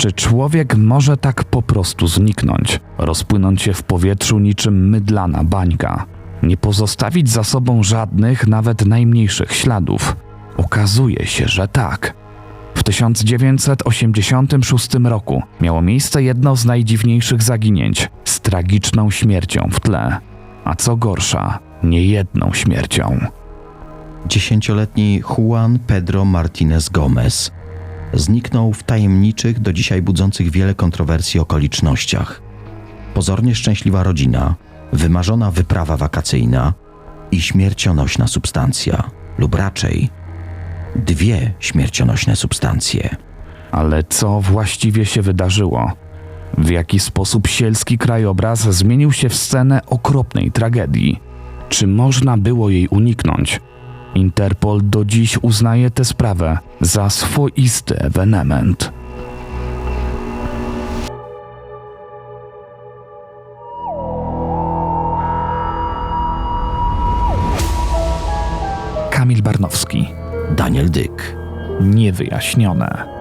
Czy człowiek może tak po prostu zniknąć, rozpłynąć się w powietrzu niczym mydlana bańka, nie pozostawić za sobą żadnych, nawet najmniejszych śladów? Okazuje się, że tak. W 1986 roku miało miejsce jedno z najdziwniejszych zaginięć z tragiczną śmiercią w tle, a co gorsza, niejedną śmiercią. Dziesięcioletni Juan Pedro Martinez Gomez zniknął w tajemniczych, do dzisiaj budzących wiele kontrowersji okolicznościach. Pozornie szczęśliwa rodzina, wymarzona wyprawa wakacyjna i śmiercionośna substancja, lub raczej dwie śmiercionośne substancje. Ale co właściwie się wydarzyło? W jaki sposób sielski krajobraz zmienił się w scenę okropnej tragedii? Czy można było jej uniknąć? Interpol do dziś uznaje tę sprawę za swoisty ewenement. Kamil Barnowski. Daniel Dyk. Niewyjaśnione.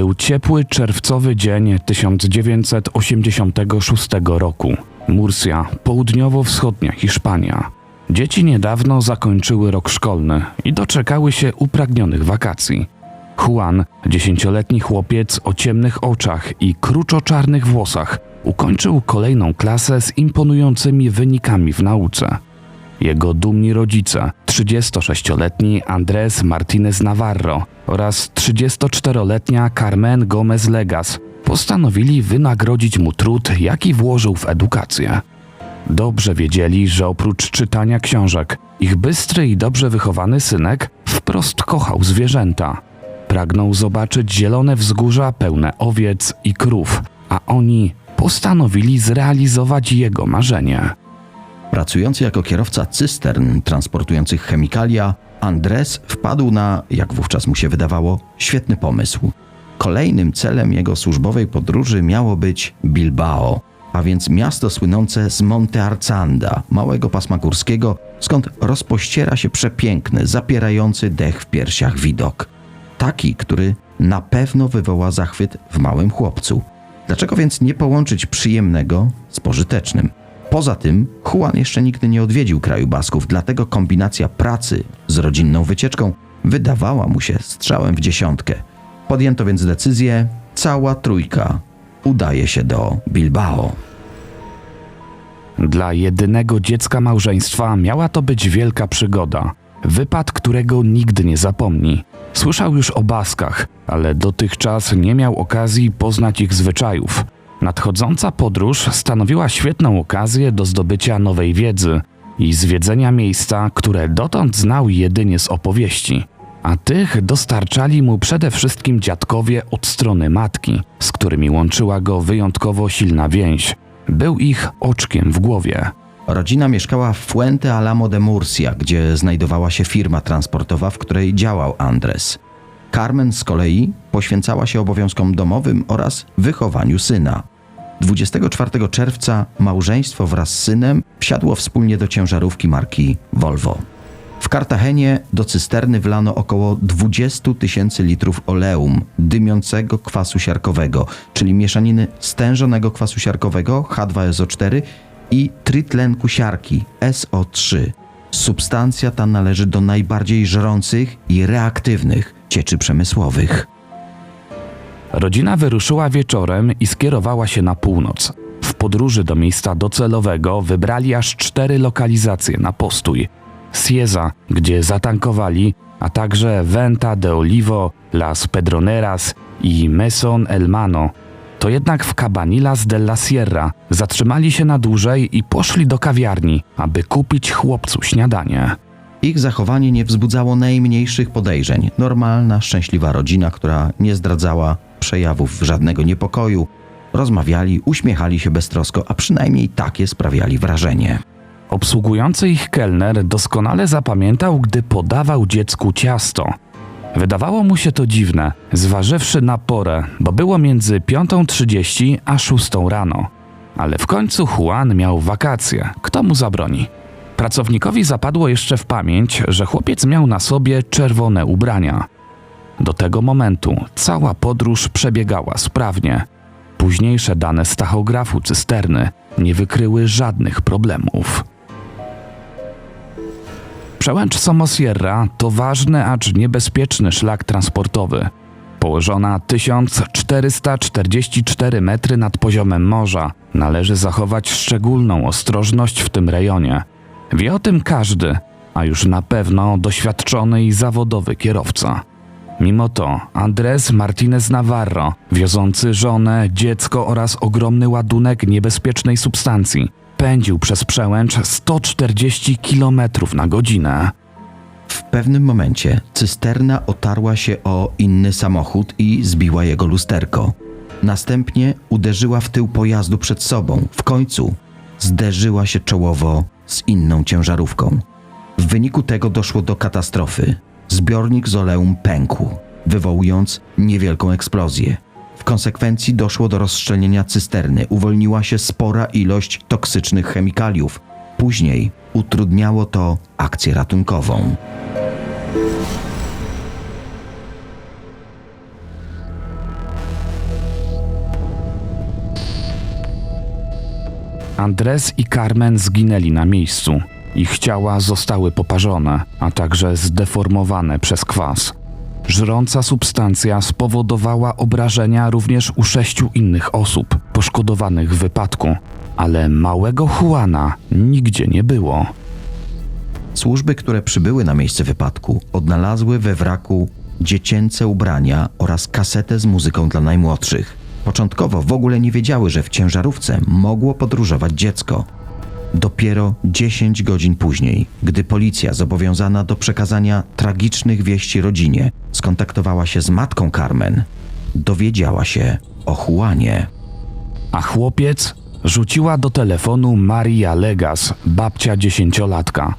Był ciepły czerwcowy dzień 1986 roku. Murcia, południowo-wschodnia Hiszpania. Dzieci niedawno zakończyły rok szkolny i doczekały się upragnionych wakacji. Juan, dziesięcioletni chłopiec o ciemnych oczach i kruczo-czarnych włosach, ukończył kolejną klasę z imponującymi wynikami w nauce. Jego dumni rodzice, 36-letni Andrés Martinez Navarro oraz 34-letnia Carmen Gomez Legas, postanowili wynagrodzić mu trud, jaki włożył w edukację. Dobrze wiedzieli, że oprócz czytania książek, ich bystry i dobrze wychowany synek wprost kochał zwierzęta. Pragnął zobaczyć zielone wzgórza pełne owiec i krów, a oni postanowili zrealizować jego marzenie. Pracujący jako kierowca cystern transportujących chemikalia, Andres wpadł na, jak wówczas mu się wydawało, świetny pomysł. Kolejnym celem jego służbowej podróży miało być Bilbao, a więc miasto słynące z Monte Arcanda, małego pasma górskiego, skąd rozpościera się przepiękny, zapierający dech w piersiach widok. Taki, który na pewno wywoła zachwyt w małym chłopcu. Dlaczego więc nie połączyć przyjemnego z pożytecznym? Poza tym, Juan jeszcze nigdy nie odwiedził kraju Basków, dlatego kombinacja pracy z rodzinną wycieczką wydawała mu się strzałem w dziesiątkę. Podjęto więc decyzję, cała trójka udaje się do Bilbao. Dla jedynego dziecka małżeństwa miała to być wielka przygoda. Wypad, którego nigdy nie zapomni. Słyszał już o Baskach, ale dotychczas nie miał okazji poznać ich zwyczajów. Nadchodząca podróż stanowiła świetną okazję do zdobycia nowej wiedzy i zwiedzenia miejsca, które dotąd znał jedynie z opowieści. A tych dostarczali mu przede wszystkim dziadkowie od strony matki, z którymi łączyła go wyjątkowo silna więź. Był ich oczkiem w głowie. Rodzina mieszkała w Fuente Alamo de Murcia, gdzie znajdowała się firma transportowa, w której działał Andres. Carmen z kolei poświęcała się obowiązkom domowym oraz wychowaniu syna. 24 czerwca małżeństwo wraz z synem wsiadło wspólnie do ciężarówki marki Volvo. W Kartagenie do cysterny wlano około 20 tysięcy litrów oleum dymiącego kwasu siarkowego, czyli mieszaniny stężonego kwasu siarkowego H2SO4 i tritlenku siarki SO3. Substancja ta należy do najbardziej żrących i reaktywnych cieczy przemysłowych. Rodzina wyruszyła wieczorem i skierowała się na północ. W podróży do miejsca docelowego wybrali aż cztery lokalizacje na postój. Cieza, gdzie zatankowali, a także Venta de Olivo, Las Pedroneras i Meson El Mano. To jednak w Cabanilas de la Sierra zatrzymali się na dłużej i poszli do kawiarni, aby kupić chłopcu śniadanie. Ich zachowanie nie wzbudzało najmniejszych podejrzeń. Normalna, szczęśliwa rodzina, która nie zdradzała przejawów żadnego niepokoju. Rozmawiali, uśmiechali się beztrosko, a przynajmniej takie sprawiali wrażenie. Obsługujący ich kelner doskonale zapamiętał, gdy podawał dziecku ciasto. Wydawało mu się to dziwne, zważywszy na porę, bo było między 5.30 a 6 rano. ale w końcu Juan miał wakacje. Kto mu zabroni? Pracownikowi zapadło jeszcze w pamięć, że chłopiec miał na sobie czerwone ubrania. Do tego momentu cała podróż przebiegała sprawnie. Późniejsze dane z tachografu cysterny nie wykryły żadnych problemów. Przełęcz Somosierra to ważny, acz niebezpieczny szlak transportowy. Położona 1444 metry nad poziomem morza, należy zachować szczególną ostrożność w tym rejonie. Wie o tym każdy, a już na pewno doświadczony i zawodowy kierowca. Mimo to Andrés Martinez Navarro, wiozący żonę, dziecko oraz ogromny ładunek niebezpiecznej substancji, pędził przez przełęcz 140 km na godzinę. W pewnym momencie cysterna otarła się o inny samochód i zbiła jego lusterko. Następnie uderzyła w tył pojazdu przed sobą. W końcu zderzyła się czołowo z inną ciężarówką. W wyniku tego doszło do katastrofy. Zbiornik z oleum pękł, wywołując niewielką eksplozję. W konsekwencji doszło do rozszczelnienia cysterny, uwolniła się spora ilość toksycznych chemikaliów. Później utrudniało to akcję ratunkową. Andres i Carmen zginęli na miejscu. Ich ciała zostały poparzone, a także zdeformowane przez kwas. Żrąca substancja spowodowała obrażenia również u sześciu innych osób poszkodowanych w wypadku, ale małego Juana nigdzie nie było. Służby, które przybyły na miejsce wypadku, odnalazły we wraku dziecięce ubrania oraz kasetę z muzyką dla najmłodszych. Początkowo w ogóle nie wiedziały, że w ciężarówce mogło podróżować dziecko. Dopiero 10 godzin później, gdy policja zobowiązana do przekazania tragicznych wieści rodzinie skontaktowała się z matką Carmen, dowiedziała się o Juanie. A chłopiec rzuciła do telefonu Maria Legas, babcia dziesięciolatka.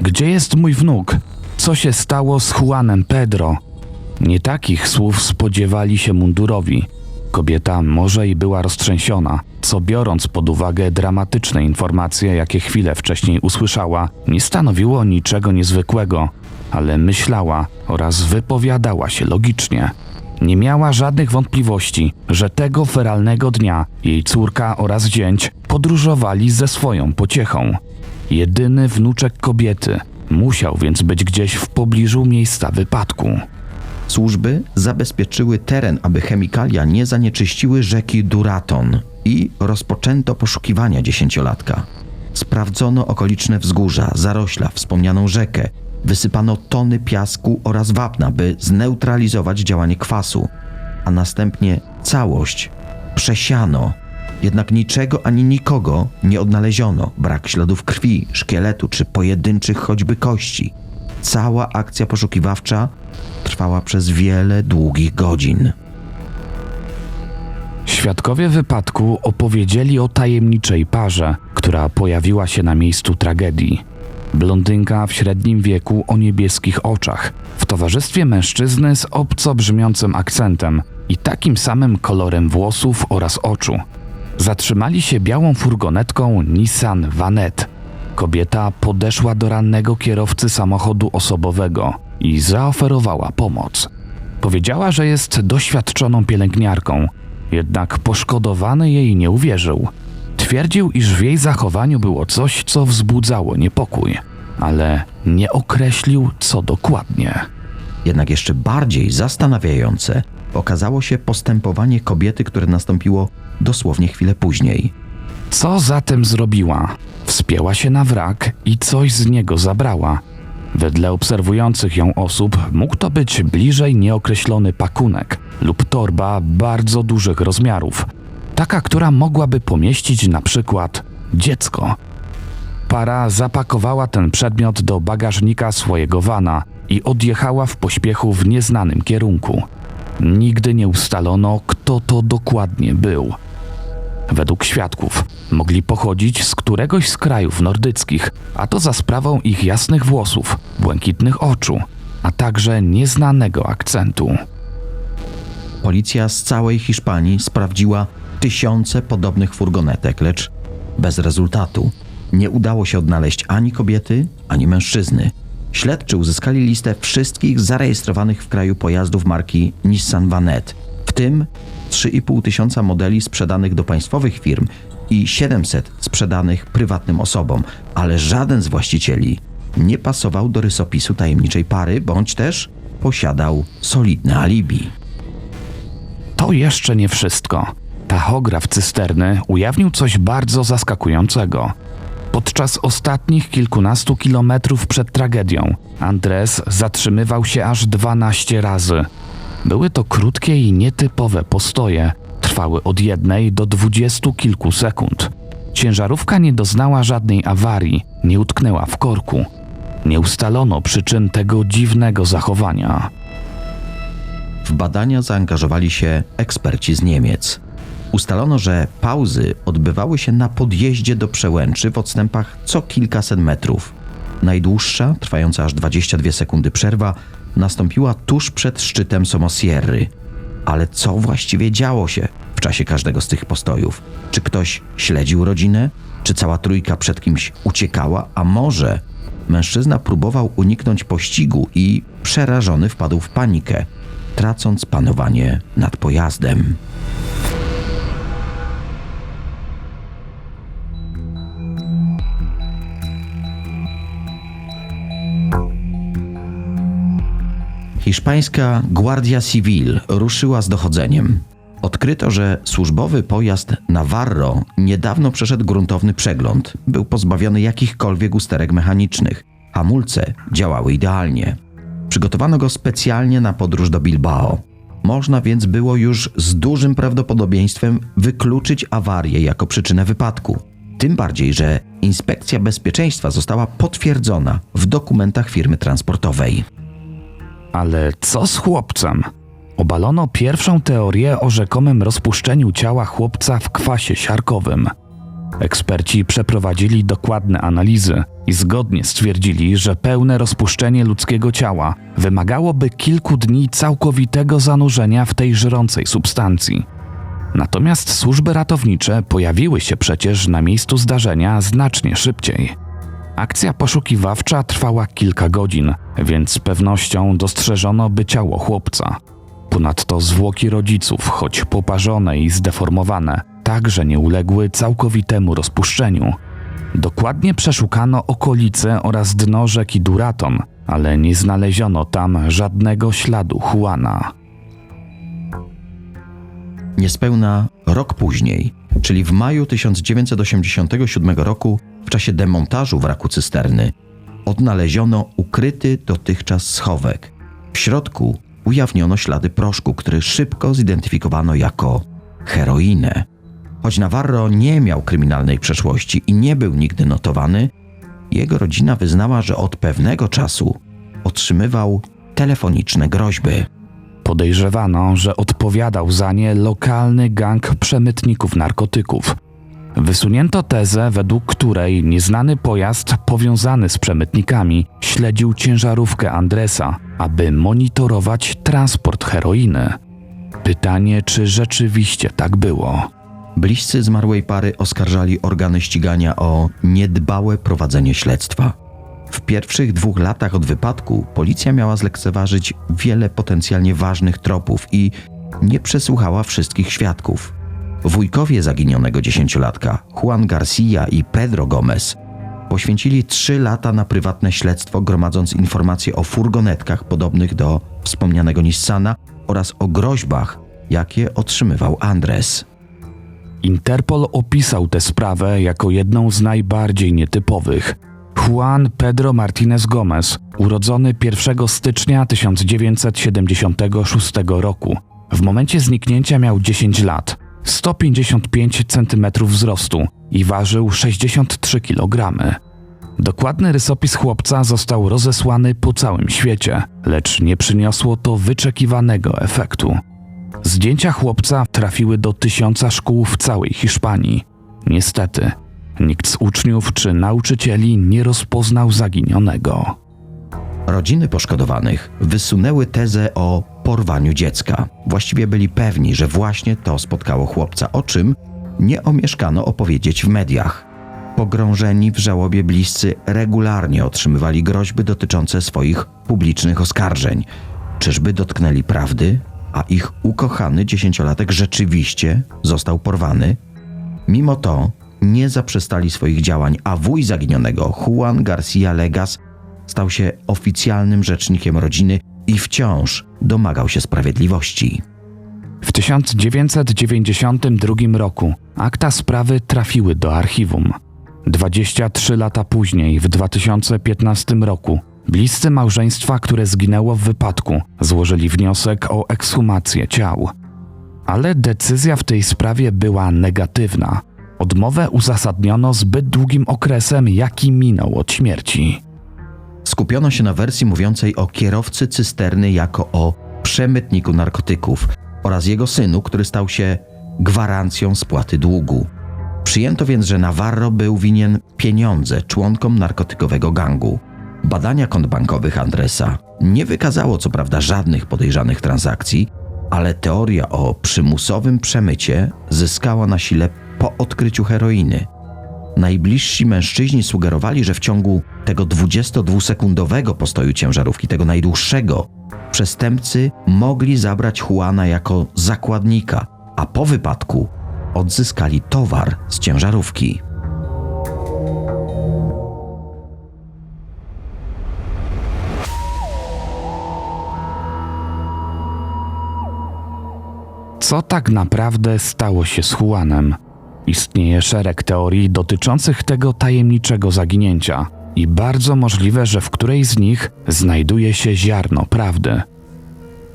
Gdzie jest mój wnuk? Co się stało z Juanem Pedro? Nie takich słów spodziewali się mundurowi. Kobieta może i była roztrzęsiona, co biorąc pod uwagę dramatyczne informacje, jakie chwilę wcześniej usłyszała, nie stanowiło niczego niezwykłego, ale myślała oraz wypowiadała się logicznie. Nie miała żadnych wątpliwości, że tego feralnego dnia jej córka oraz zięć podróżowali ze swoją pociechą. Jedyny wnuczek kobiety musiał więc być gdzieś w pobliżu miejsca wypadku. Służby zabezpieczyły teren, aby chemikalia nie zanieczyściły rzeki Duraton i rozpoczęto poszukiwania dziesięciolatka. Sprawdzono okoliczne wzgórza, zarośla, wspomnianą rzekę, wysypano tony piasku oraz wapna, by zneutralizować działanie kwasu, a następnie całość przesiano. Jednak niczego ani nikogo nie odnaleziono. Brak śladów krwi, szkieletu czy pojedynczych choćby kości. Cała akcja poszukiwawcza trwała przez wiele długich godzin. Świadkowie wypadku opowiedzieli o tajemniczej parze, która pojawiła się na miejscu tragedii. Blondynka w średnim wieku o niebieskich oczach, w towarzystwie mężczyzny z obco brzmiącym akcentem i takim samym kolorem włosów oraz oczu. Zatrzymali się białą furgonetką Nissan Vanette. Kobieta podeszła do rannego kierowcy samochodu osobowego i zaoferowała pomoc. Powiedziała, że jest doświadczoną pielęgniarką, jednak poszkodowany jej nie uwierzył. Twierdził, iż w jej zachowaniu było coś, co wzbudzało niepokój, ale nie określił, co dokładnie. Jednak jeszcze bardziej zastanawiające okazało się postępowanie kobiety, które nastąpiło dosłownie chwilę później. Co zatem zrobiła? Wspięła się na wrak i coś z niego zabrała. Wedle obserwujących ją osób mógł to być bliżej nieokreślony pakunek lub torba bardzo dużych rozmiarów, taka, która mogłaby pomieścić na przykład dziecko. Para zapakowała ten przedmiot do bagażnika swojego wana i odjechała w pośpiechu w nieznanym kierunku. Nigdy nie ustalono, kto to dokładnie był. Według świadków mogli pochodzić z któregoś z krajów nordyckich, a to za sprawą ich jasnych włosów, błękitnych oczu, a także nieznanego akcentu. Policja z całej Hiszpanii sprawdziła tysiące podobnych furgonetek, lecz bez rezultatu. Nie udało się odnaleźć ani kobiety, ani mężczyzny. Śledczy uzyskali listę wszystkich zarejestrowanych w kraju pojazdów marki Nissan Vanette, w tym 3,5 tysiąca modeli sprzedanych do państwowych firm i 700 sprzedanych prywatnym osobom, ale żaden z właścicieli nie pasował do rysopisu tajemniczej pary, bądź też posiadał solidne alibi. To jeszcze nie wszystko. Tachograf cysterny ujawnił coś bardzo zaskakującego. Podczas ostatnich kilkunastu kilometrów przed tragedią Andres zatrzymywał się aż 12 razy. Były to krótkie i nietypowe postoje, trwały od jednej do dwudziestu kilku sekund. Ciężarówka nie doznała żadnej awarii, nie utknęła w korku. Nie ustalono przyczyn tego dziwnego zachowania. W badania zaangażowali się eksperci z Niemiec. Ustalono, że pauzy odbywały się na podjeździe do przełęczy w odstępach co kilkaset metrów. Najdłuższa, trwająca aż 22 sekundy przerwa, nastąpiła tuż przed szczytem Somosierry. Ale co właściwie działo się w czasie każdego z tych postojów? Czy ktoś śledził rodzinę? Czy cała trójka przed kimś uciekała? A może mężczyzna próbował uniknąć pościgu i przerażony wpadł w panikę, tracąc panowanie nad pojazdem? Hiszpańska Guardia Civil ruszyła z dochodzeniem. Odkryto, że służbowy pojazd Navarro niedawno przeszedł gruntowny przegląd. Był pozbawiony jakichkolwiek usterek mechanicznych. Hamulce działały idealnie. Przygotowano go specjalnie na podróż do Bilbao. Można więc było już z dużym prawdopodobieństwem wykluczyć awarię jako przyczynę wypadku. Tym bardziej, że inspekcja bezpieczeństwa została potwierdzona w dokumentach firmy transportowej. Ale co z chłopcem? Obalono pierwszą teorię o rzekomym rozpuszczeniu ciała chłopca w kwasie siarkowym. Eksperci przeprowadzili dokładne analizy i zgodnie stwierdzili, że pełne rozpuszczenie ludzkiego ciała wymagałoby kilku dni całkowitego zanurzenia w tej żrącej substancji. Natomiast służby ratownicze pojawiły się przecież na miejscu zdarzenia znacznie szybciej. Akcja poszukiwawcza trwała kilka godzin, więc z pewnością dostrzeżono by ciało chłopca. Ponadto zwłoki rodziców, choć poparzone i zdeformowane, także nie uległy całkowitemu rozpuszczeniu. Dokładnie przeszukano okolice oraz dno rzeki Duraton, ale nie znaleziono tam żadnego śladu Juana. Niespełna rok później, czyli w maju 1987 roku, w czasie demontażu wraku cysterny, odnaleziono ukryty dotychczas schowek. W środku ujawniono ślady proszku, który szybko zidentyfikowano jako heroinę. Choć Navarro nie miał kryminalnej przeszłości i nie był nigdy notowany, jego rodzina wyznała, że od pewnego czasu otrzymywał telefoniczne groźby. Podejrzewano, że odpowiadał za nie lokalny gang przemytników narkotyków. Wysunięto tezę, według której nieznany pojazd powiązany z przemytnikami śledził ciężarówkę Andresa, aby monitorować transport heroiny. Pytanie, czy rzeczywiście tak było? Bliscy zmarłej pary oskarżali organy ścigania o niedbałe prowadzenie śledztwa. W pierwszych dwóch latach od wypadku policja miała zlekceważyć wiele potencjalnie ważnych tropów i nie przesłuchała wszystkich świadków. Wujkowie zaginionego dziesięciolatka, Juan Garcia i Pedro Gomez, poświęcili trzy lata na prywatne śledztwo, gromadząc informacje o furgonetkach podobnych do wspomnianego Nissana oraz o groźbach, jakie otrzymywał Andres. Interpol opisał tę sprawę jako jedną z najbardziej nietypowych. Juan Pedro Martinez Gomez, urodzony 1 stycznia 1976 roku, w momencie zniknięcia miał 10 lat, 155 cm wzrostu i ważył 63 kg. Dokładny rysopis chłopca został rozesłany po całym świecie, lecz nie przyniosło to wyczekiwanego efektu. Zdjęcia chłopca trafiły do tysiąca szkół w całej Hiszpanii. Niestety, nikt z uczniów czy nauczycieli nie rozpoznał zaginionego. Rodziny poszkodowanych wysunęły tezę o porwaniu dziecka. Właściwie byli pewni, że właśnie to spotkało chłopca, o czym nie omieszkano opowiedzieć w mediach. Pogrążeni w żałobie bliscy regularnie otrzymywali groźby dotyczące swoich publicznych oskarżeń. Czyżby dotknęli prawdy, a ich ukochany dziesięciolatek rzeczywiście został porwany? Mimo to nie zaprzestali swoich działań, a wuj zaginionego, Juan Garcia Legas, stał się oficjalnym rzecznikiem rodziny i wciąż domagał się sprawiedliwości. W 1992 roku akta sprawy trafiły do archiwum. 23 lata później, w 2015 roku, bliscy małżeństwa, które zginęło w wypadku, złożyli wniosek o ekshumację ciał. Ale decyzja w tej sprawie była negatywna. Odmowę uzasadniono zbyt długim okresem, jaki minął od śmierci. Skupiono się na wersji mówiącej o kierowcy cysterny jako o przemytniku narkotyków oraz jego synu, który stał się gwarancją spłaty długu. Przyjęto więc, że Navarro był winien pieniądze członkom narkotykowego gangu. Badania kont bankowych Andresa nie wykazało co prawda żadnych podejrzanych transakcji, ale teoria o przymusowym przemycie zyskała na sile po odkryciu heroiny. Najbliżsi mężczyźni sugerowali, że w ciągu tego 22-sekundowego postoju ciężarówki, tego najdłuższego, przestępcy mogli zabrać Juana jako zakładnika, a po wypadku odzyskali towar z ciężarówki. Co tak naprawdę stało się z Juanem? Istnieje szereg teorii dotyczących tego tajemniczego zaginięcia i bardzo możliwe, że w której z nich znajduje się ziarno prawdy.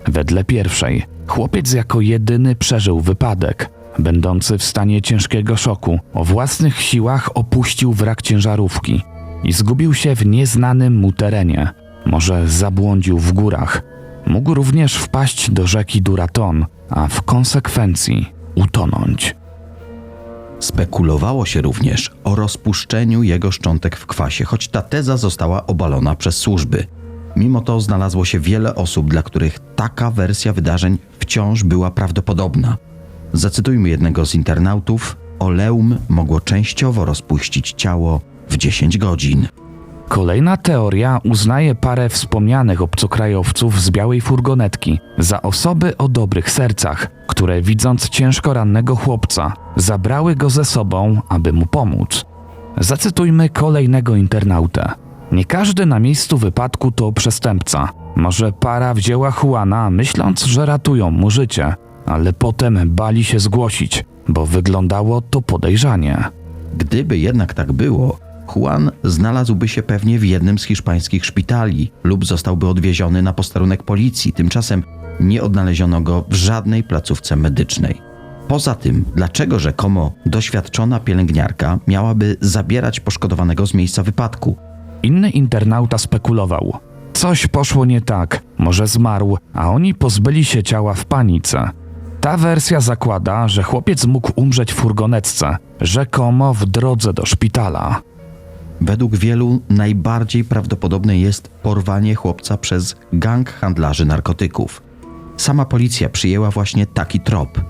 Wedle pierwszej, chłopiec jako jedyny przeżył wypadek. Będący w stanie ciężkiego szoku, o własnych siłach opuścił wrak ciężarówki i zgubił się w nieznanym mu terenie. Może zabłądził w górach. Mógł również wpaść do rzeki Duraton, a w konsekwencji utonąć. Spekulowało się również o rozpuszczeniu jego szczątek w kwasie, choć ta teza została obalona przez służby. Mimo to znalazło się wiele osób, dla których taka wersja wydarzeń wciąż była prawdopodobna. Zacytujmy jednego z internautów: Oleum mogło częściowo rozpuścić ciało w 10 godzin. Kolejna teoria uznaje parę wspomnianych obcokrajowców z białej furgonetki za osoby o dobrych sercach, które widząc ciężko rannego chłopca, zabrały go ze sobą, aby mu pomóc. Zacytujmy kolejnego internautę. Nie każdy na miejscu wypadku to przestępca. Może para wzięła Juana, myśląc, że ratują mu życie, ale potem bali się zgłosić, bo wyglądało to podejrzanie. Gdyby jednak tak było, Juan znalazłby się pewnie w jednym z hiszpańskich szpitali lub zostałby odwieziony na posterunek policji. Tymczasem nie odnaleziono go w żadnej placówce medycznej. Poza tym, dlaczego rzekomo doświadczona pielęgniarka miałaby zabierać poszkodowanego z miejsca wypadku? Inny internauta spekulował. Coś poszło nie tak, może zmarł, a oni pozbyli się ciała w panice. Ta wersja zakłada, że chłopiec mógł umrzeć w furgonetce, rzekomo w drodze do szpitala. Według wielu najbardziej prawdopodobne jest porwanie chłopca przez gang handlarzy narkotyków. Sama policja przyjęła właśnie taki trop.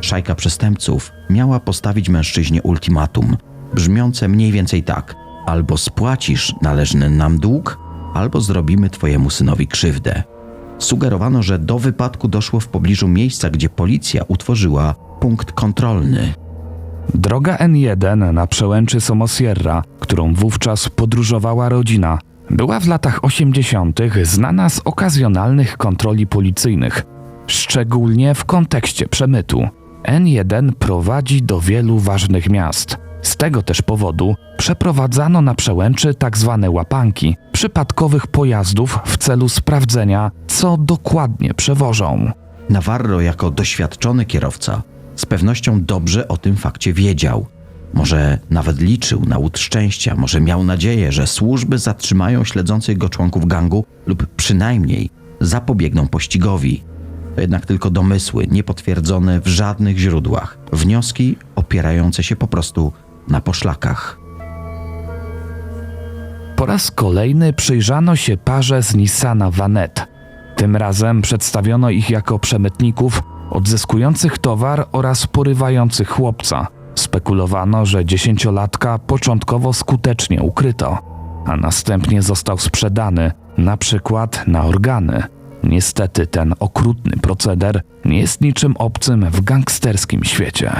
Szajka przestępców miała postawić mężczyźnie ultimatum, brzmiące mniej więcej tak: albo spłacisz należny nam dług, albo zrobimy twojemu synowi krzywdę. Sugerowano, że do wypadku doszło w pobliżu miejsca, gdzie policja utworzyła punkt kontrolny. Droga N1 na przełęczy Somosierra, którą wówczas podróżowała rodzina, była w latach 80. znana z okazjonalnych kontroli policyjnych, szczególnie w kontekście przemytu. N1 prowadzi do wielu ważnych miast. Z tego też powodu przeprowadzano na przełęczy tzw. łapanki przypadkowych pojazdów w celu sprawdzenia, co dokładnie przewożą. Navarro, jako doświadczony kierowca, z pewnością dobrze o tym fakcie wiedział. Może nawet liczył na łód szczęścia, może miał nadzieję, że służby zatrzymają śledzących go członków gangu lub przynajmniej zapobiegną pościgowi. To jednak tylko domysły, niepotwierdzone w żadnych źródłach, wnioski opierające się po prostu na poszlakach. Po raz kolejny przyjrzano się parze z Nissana Vanet. Tym razem przedstawiono ich jako przemytników odzyskujących towar oraz porywających chłopca. Spekulowano, że dziesięciolatka początkowo skutecznie ukryto, a następnie został sprzedany, na przykład na organy. Niestety ten okrutny proceder nie jest niczym obcym w gangsterskim świecie.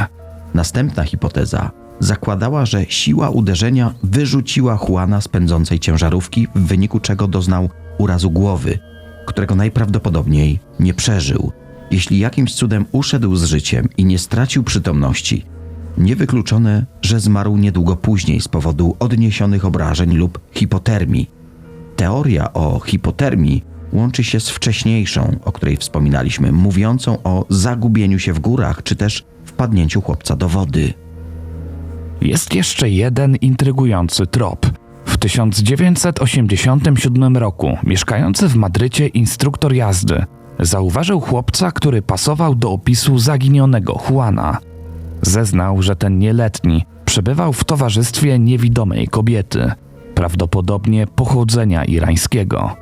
Następna hipoteza zakładała, że siła uderzenia wyrzuciła Juana z pędzącej ciężarówki, w wyniku czego doznał urazu głowy, którego najprawdopodobniej nie przeżył. Jeśli jakimś cudem uszedł z życiem i nie stracił przytomności, niewykluczone, że zmarł niedługo później z powodu odniesionych obrażeń lub hipotermii. Teoria o hipotermii łączy się z wcześniejszą, o której wspominaliśmy, mówiącą o zagubieniu się w górach czy też wpadnięciu chłopca do wody. Jest jeszcze jeden intrygujący trop. W 1987 roku mieszkający w Madrycie instruktor jazdy zauważył chłopca, który pasował do opisu zaginionego Juana. Zeznał, że ten nieletni przebywał w towarzystwie niewidomej kobiety, prawdopodobnie pochodzenia irańskiego.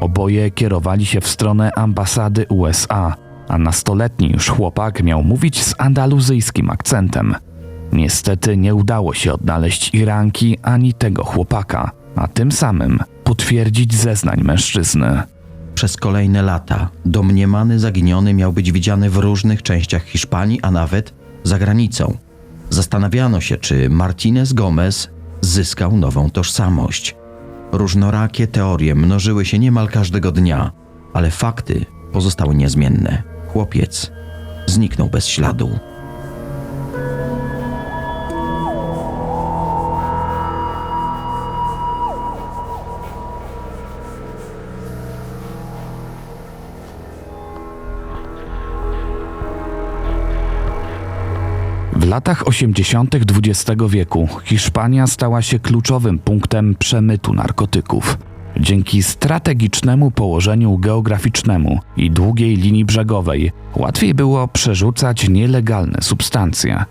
Oboje kierowali się w stronę ambasady USA, a nastoletni już chłopak miał mówić z andaluzyjskim akcentem. Niestety nie udało się odnaleźć Iranki ani tego chłopaka, a tym samym potwierdzić zeznań mężczyzny. Przez kolejne lata domniemany zaginiony miał być widziany w różnych częściach Hiszpanii, a nawet za granicą. Zastanawiano się, czy Martinez Gomez zyskał nową tożsamość. Różnorakie teorie mnożyły się niemal każdego dnia, ale fakty pozostały niezmienne. Chłopiec zniknął bez śladu. Latach 80. XX wieku Hiszpania stała się kluczowym punktem przemytu narkotyków. Dzięki strategicznemu położeniu geograficznemu i długiej linii brzegowej łatwiej było przerzucać nielegalne substancje.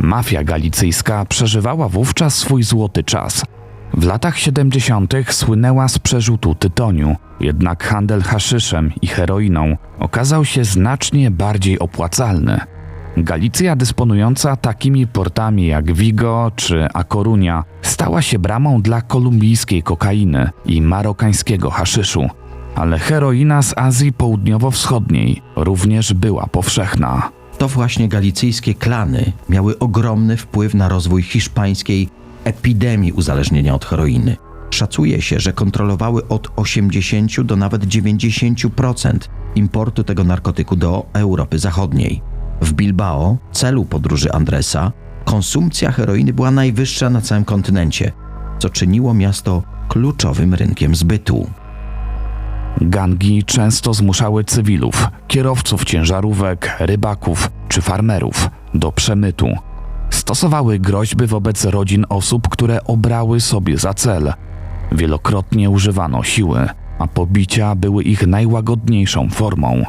Mafia galicyjska przeżywała wówczas swój złoty czas. W latach 70. słynęła z przerzutu tytoniu, jednak handel haszyszem i heroiną okazał się znacznie bardziej opłacalny. Galicja dysponująca takimi portami jak Vigo czy A Coruña stała się bramą dla kolumbijskiej kokainy i marokańskiego haszyszu, ale heroina z Azji Południowo-Wschodniej również była powszechna. To właśnie galicyjskie klany miały ogromny wpływ na rozwój hiszpańskiej epidemii uzależnienia od heroiny. Szacuje się, że kontrolowały od 80 do nawet 90% importu tego narkotyku do Europy Zachodniej. W Bilbao, celu podróży Andresa, konsumpcja heroiny była najwyższa na całym kontynencie, co czyniło miasto kluczowym rynkiem zbytu. Gangi często zmuszały cywilów, kierowców ciężarówek, rybaków czy farmerów do przemytu. Stosowały groźby wobec rodzin osób, które obrały sobie za cel. Wielokrotnie używano siły, a pobicia były ich najłagodniejszą formą.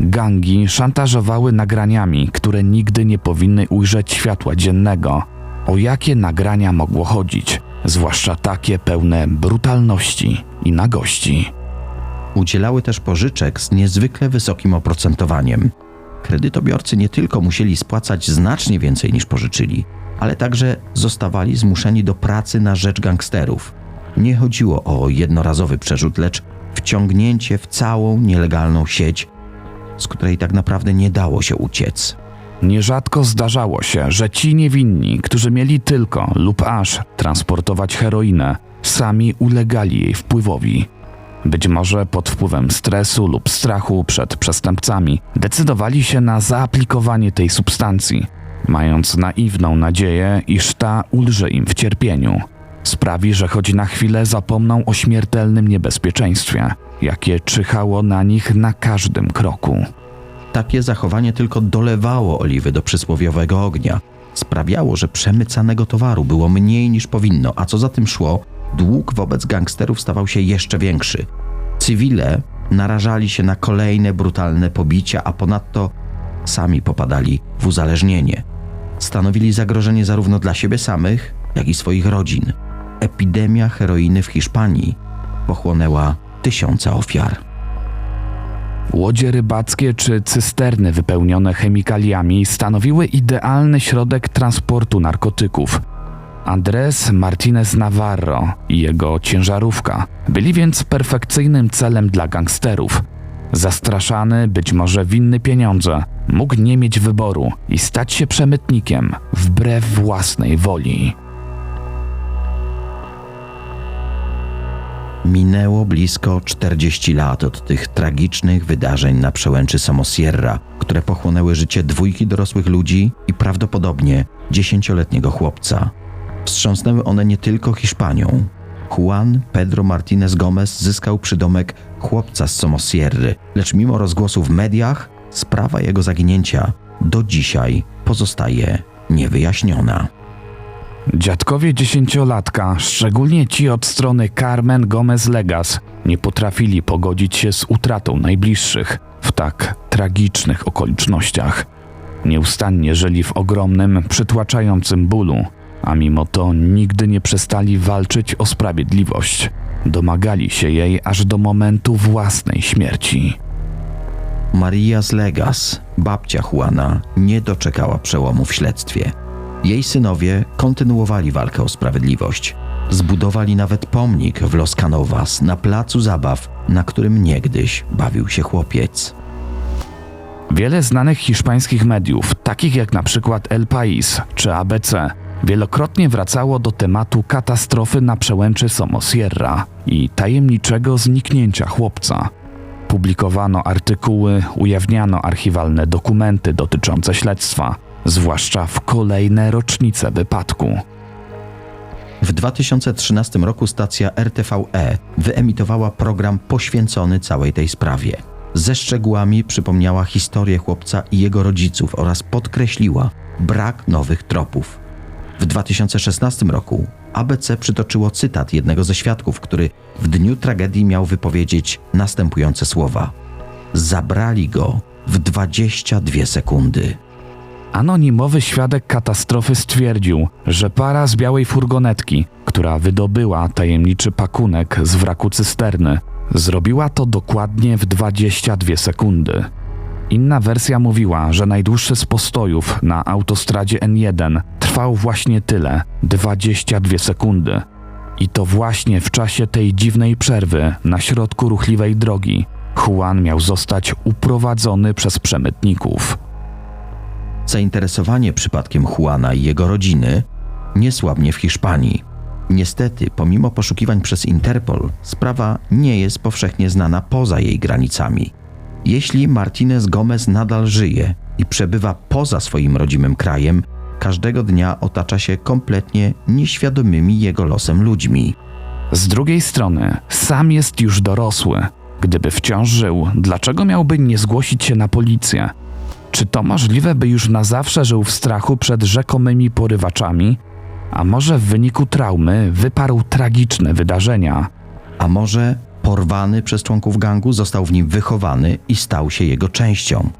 Gangi szantażowały nagraniami, które nigdy nie powinny ujrzeć światła dziennego. O jakie nagrania mogło chodzić, zwłaszcza takie pełne brutalności i nagości? Udzielały też pożyczek z niezwykle wysokim oprocentowaniem. Kredytobiorcy nie tylko musieli spłacać znacznie więcej niż pożyczyli, ale także zostawali zmuszeni do pracy na rzecz gangsterów. Nie chodziło o jednorazowy przerzut, lecz wciągnięcie w całą nielegalną sieć, z której tak naprawdę nie dało się uciec. Nierzadko zdarzało się, że ci niewinni, którzy mieli tylko lub aż transportować heroinę, sami ulegali jej wpływowi. Być może pod wpływem stresu lub strachu przed przestępcami decydowali się na zaaplikowanie tej substancji, mając naiwną nadzieję, iż ta ulży im w cierpieniu. Sprawi, że choć na chwilę zapomną o śmiertelnym niebezpieczeństwie, jakie czyhało na nich na każdym kroku. Takie zachowanie tylko dolewało oliwy do przysłowiowego ognia. Sprawiało, że przemycanego towaru było mniej niż powinno, a co za tym szło, dług wobec gangsterów stawał się jeszcze większy. Cywile narażali się na kolejne brutalne pobicia, a ponadto sami popadali w uzależnienie. Stanowili zagrożenie zarówno dla siebie samych, jak i swoich rodzin. Epidemia heroiny w Hiszpanii pochłonęła tysiące ofiar. Łodzie rybackie czy cysterny wypełnione chemikaliami stanowiły idealny środek transportu narkotyków. Andrés Martinez Navarro i jego ciężarówka byli więc perfekcyjnym celem dla gangsterów. Zastraszany, być może winny pieniądze, mógł nie mieć wyboru i stać się przemytnikiem wbrew własnej woli. Minęło blisko 40 lat od tych tragicznych wydarzeń na przełęczy Somosierra, które pochłonęły życie dwójki dorosłych ludzi i prawdopodobnie dziesięcioletniego chłopca. Wstrząsnęły one nie tylko Hiszpanią. Juan Pedro Martinez Gomez zyskał przydomek chłopca z Somosierry, lecz mimo rozgłosu w mediach, sprawa jego zaginięcia do dzisiaj pozostaje niewyjaśniona. Dziadkowie dziesięciolatka, szczególnie ci od strony Carmen Gomez Legas, nie potrafili pogodzić się z utratą najbliższych w tak tragicznych okolicznościach. Nieustannie żyli w ogromnym, przytłaczającym bólu, a mimo to nigdy nie przestali walczyć o sprawiedliwość. Domagali się jej aż do momentu własnej śmierci. Maria z Legas, babcia Juana, nie doczekała przełomu w śledztwie. Jej synowie kontynuowali walkę o sprawiedliwość. Zbudowali nawet pomnik w Los Canovas na placu zabaw, na którym niegdyś bawił się chłopiec. Wiele znanych hiszpańskich mediów, takich jak na przykład El País czy ABC, wielokrotnie wracało do tematu katastrofy na przełęczy Somosierra i tajemniczego zniknięcia chłopca. Publikowano artykuły, ujawniano archiwalne dokumenty dotyczące śledztwa, zwłaszcza w kolejne rocznice wypadku. W 2013 roku stacja RTVE wyemitowała program poświęcony całej tej sprawie. Ze szczegółami przypomniała historię chłopca i jego rodziców oraz podkreśliła brak nowych tropów. W 2016 roku ABC przytoczyło cytat jednego ze świadków, który w dniu tragedii miał wypowiedzieć następujące słowa: Zabrali go w 22 sekundy. Anonimowy świadek katastrofy stwierdził, że para z białej furgonetki, która wydobyła tajemniczy pakunek z wraku cysterny, zrobiła to dokładnie w 22 sekundy. Inna wersja mówiła, że najdłuższy z postojów na autostradzie N1 trwał właśnie tyle 22 sekundy. I to właśnie w czasie tej dziwnej przerwy na środku ruchliwej drogi Juan miał zostać uprowadzony przez przemytników. Zainteresowanie przypadkiem Juana i jego rodziny nie słabnie w Hiszpanii. Niestety, pomimo poszukiwań przez Interpol, sprawa nie jest powszechnie znana poza jej granicami. Jeśli Martinez Gomez nadal żyje i przebywa poza swoim rodzimym krajem, każdego dnia otacza się kompletnie nieświadomymi jego losem ludźmi. Z drugiej strony, sam jest już dorosły. Gdyby wciąż żył, dlaczego miałby nie zgłosić się na policję? Czy to możliwe, by już na zawsze żył w strachu przed rzekomymi porywaczami? A może w wyniku traumy wyparł tragiczne wydarzenia? A może porwany przez członków gangu został w nim wychowany i stał się jego częścią?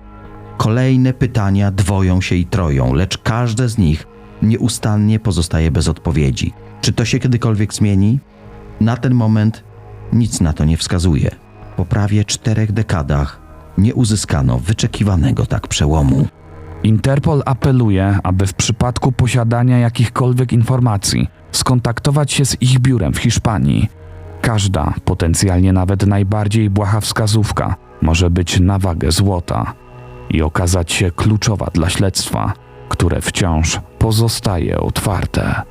Kolejne pytania dwoją się i troją, lecz każde z nich nieustannie pozostaje bez odpowiedzi. Czy to się kiedykolwiek zmieni? Na ten moment nic na to nie wskazuje. Po prawie czterech dekadach nie uzyskano wyczekiwanego tak przełomu. Interpol apeluje, aby w przypadku posiadania jakichkolwiek informacji skontaktować się z ich biurem w Hiszpanii. Każda, potencjalnie nawet najbardziej błaha wskazówka, może być na wagę złota i okazać się kluczowa dla śledztwa, które wciąż pozostaje otwarte.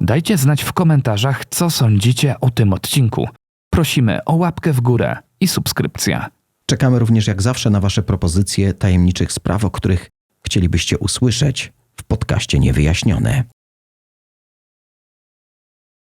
Dajcie znać w komentarzach, co sądzicie o tym odcinku. Prosimy o łapkę w górę i subskrypcję. Czekamy również jak zawsze na Wasze propozycje tajemniczych spraw, o których chcielibyście usłyszeć w podcaście Niewyjaśnione.